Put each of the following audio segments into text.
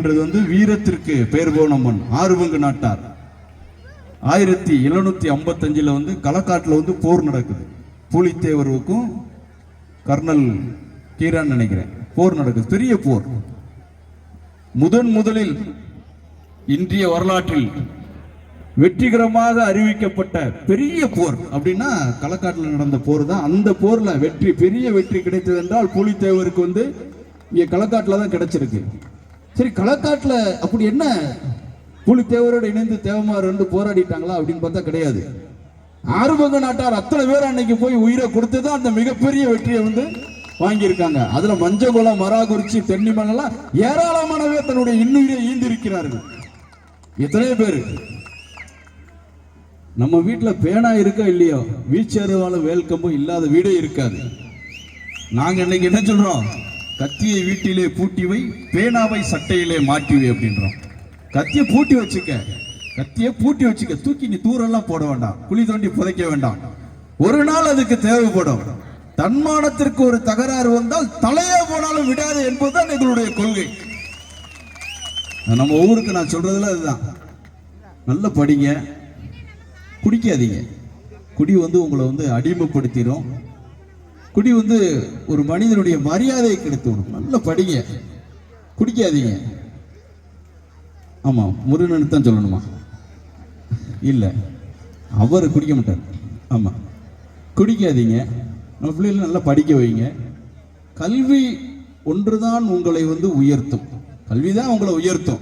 அப்படின்றது வந்து வீரத்திற்கு பெயர் போன மண் ஆறுபங்கு நாட்டார். ஆயிரத்தி எழுநூத்தி ஐம்பத்தஞ்சில் வந்து களக்காட்டில் வந்து போர் நடக்குது. பூலித்தேவருக்கும் கர்னல் கீரான் நினைக்கிறேன். போர் நடக்குது பெரிய போர். முதன் முதலில் இந்திய வரலாற்றில் வெற்றிகரமாக அறிவிக்கப்பட்ட பெரிய போர் அப்படின்னா களக்காட்டில் நடந்த போர் தான். அந்த போர்ல வெற்றி பெரிய வெற்றி கிடைத்தது என்றால் பூலித்தேவருக்கு வந்து இங்கே களக்காட்டில் தான் கிடைச்சிருக்கு. சரி களக்காட்டில் அப்படி என்ன? புலித்தேவரோடு இணைந்து தேவமாறு வந்து போராடிட்டாங்களா அப்படின்னு பார்த்தா கிடையாது. ஆறுபங்க நாட்டார் அத்தனை பேர் அன்னைக்கு போய் உயிரை கொடுத்து தான் அந்த மிகப்பெரிய வெற்றியை வந்து வாங்கியிருக்காங்க. அதுல மஞ்சகுளம் மராகுறிச்சி தென்னிமலெல்லாம் ஏராளமானவே தன்னுடைய இன்னுயிரை ஈந்திருக்கிறார்கள். எத்தனையோ பேர். நம்ம வீட்டுல பேனா இருக்கா இல்லையோ? வீச்சேறுவாலும் வேல்கம்பும் இல்லாத வீடே இருக்காது. நாங்க இன்னைக்கு என்ன சொல்றோம்? கத்தியை வீட்டிலே பூட்டி வை பேனாவை சட்டையிலே மாட்டி வை அப்படின்றோம். கத்தியை பூட்டி வச்சுக்க. கத்தியை பூட்டி வச்சுக்க. தூக்கி நீ தூரெல்லாம் போட வேண்டாம். குழி தோண்டி புதைக்க வேண்டாம். ஒரு நாள் அதுக்கு தேவைப்படும். தன்மானத்திற்கு ஒரு தகராறு வந்தால் தலையே போனாலும் விடாது என்பதுதான் எங்களுடைய கொள்கை. நம்ம ஊருக்கு நான் சொல்றதுல அதுதான். நல்ல படிங்க. குடிக்காதீங்க. குடி வந்து உங்களை வந்து அடிமைப்படுத்திடும் குடி வந்து ஒரு மனிதனுடைய மரியாதையை கெடுத்துவிடும் நல்லா நல்ல படிங்க. குடிக்காதீங்க. ஆமாம் முருகன் தான் சொல்லணுமா? இல்லை. அவர் குடிக்க மாட்டார். ஆமாம் குடிக்காதீங்க. நம்ம பிள்ளைகளை நல்லா படிக்க வைங்க. கல்வி ஒன்றுதான் உங்களை வந்து உயர்த்தும். கல்வி தான் உங்களை உயர்த்தும்.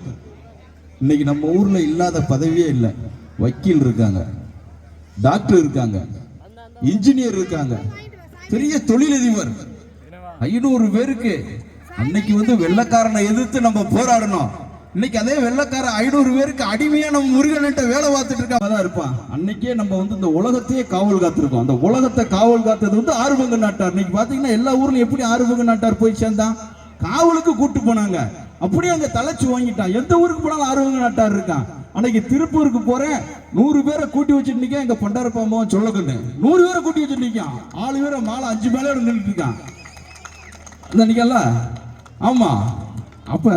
இன்னைக்கு நம்ம ஊரில் இல்லாத பதவியே இல்லை. வக்கீல் இருக்காங்க. டாக்டர் இருக்காங்க. இன்ஜினியர் இருக்காங்க. பெரிய தொழிலதிபர். ஐநூறு பேருக்கு அன்னைக்கு வந்து வெள்ளக்காரனை எதிர்த்து நம்ம போராடணும். இன்னைக்கு அதே வெள்ளக்காரன் ஐநூறு பேருக்கு அடிமையா நம்ம முருகன்கிட்ட வேலை பார்த்துட்டு இருக்கா தான் இருப்பான். அன்னைக்கே நம்ம வந்து இந்த உலகத்தையே காவல் காத்திருக்கோம். அந்த உலகத்தை காவல் காத்தது வந்து ஆறுபங்கு நாட்டார். இன்னைக்கு பாத்தீங்கன்னா எல்லா ஊர்லயும் எப்படி ஆறுபங்கு நாட்டார் போய் சேர்ந்தான்? காவலுக்கு கூட்டு போனாங்க. அப்படியே அங்க தலைச்சு வாங்கிட்டான். எந்த ஊருக்கு போனாலும் ஆறுபங்கு நாட்டார் இருக்கான். அன்னைக்கு திருப்பூருக்கு போறேன் நூறு பேரை கூட்டி வச்சுட்டு நிக்க எங்க பண்டாரப்பாம்பம் சொல்லக்கண்ணு. நூறு பேரை கூட்டி வச்சுட்டு நிக்கான் ஆளு பேரை மாலை அஞ்சு மேலே நின்றுட்டு இருக்கான். இந்த நிக்கல ஆமா. அப்ப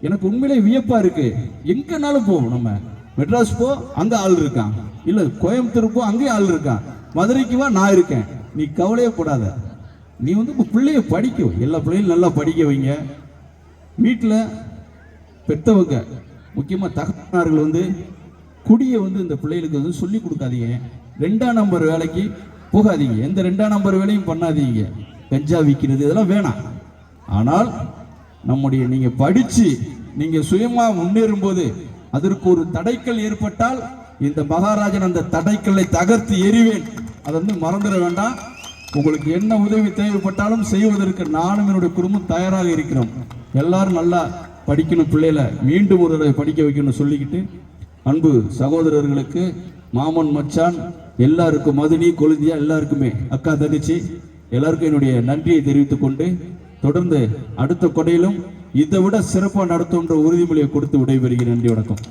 எனக்கு உண்மையிலே வியப்பா இருக்கு. எங்கனாலும் போவோம் நம்ம. மெட்ராஸ் போ அங்க ஆள் இருக்கான். இல்ல கோயம்புத்தூர் போ அங்கேயும் ஆள் இருக்கான். மதுரைக்கு வா நான் இருக்கேன். நீ கவலையே போடாத. நீ வந்து உங்க பிள்ளைய படிக்க எல்லா பிள்ளைகளும் நல்லா படிக்க வைங்க. வீட்டில் பெத்தவங்க முக்கியமாக தகப்பனார்கள் வந்து குடியை வந்து இந்த பிள்ளைகளுக்கு வந்து சொல்லி கொடுக்காதீங்க. ரெண்டாம் நம்பர் வேலைக்கு போகாதீங்க. எந்த ரெண்டாம் நம்பர் வேலையும் பண்ணாதீங்க. கஞ்சா விற்கிறது இதெல்லாம் வேணாம். ஆனால் நம்முடைய நீங்கள் படித்து நீங்கள் சுயமாக முன்னேறும் போது அதற்கு ஒரு தடைக்கல் ஏற்பட்டால் இந்த மகாராஜன் அந்த தடைக்கல்லை தகர்த்து எறிவேன். அதை வந்து மறந்துட வேண்டாம். உங்களுக்கு என்ன உதவி தேவைப்பட்டாலும் செய்வதற்கு நானும் என்னுடைய குடும்பம் தயாராக இருக்கிறோம். எல்லாரும் நல்லா படிக்கணும் பிள்ளைகளை மீண்டும் ஒரு தடவை படிக்க வைக்கணும்னு சொல்லிக்கிட்டு அன்பு சகோதரர்களுக்கு மாமன் மச்சான் எல்லாருக்கும் மதுனி கொழுந்தியா எல்லாருக்குமே அக்கா தங்கச்சி எல்லாருக்கும் என்னுடைய நன்றியை தெரிவித்துக் கொண்டு தொடர்ந்து அடுத்த கொடையிலும் இதை விட சிறப்பாக நடத்தும்ன்ற உறுதிமொழியை கொடுத்து விடைபெறுகிறேன். நன்றி வணக்கம்.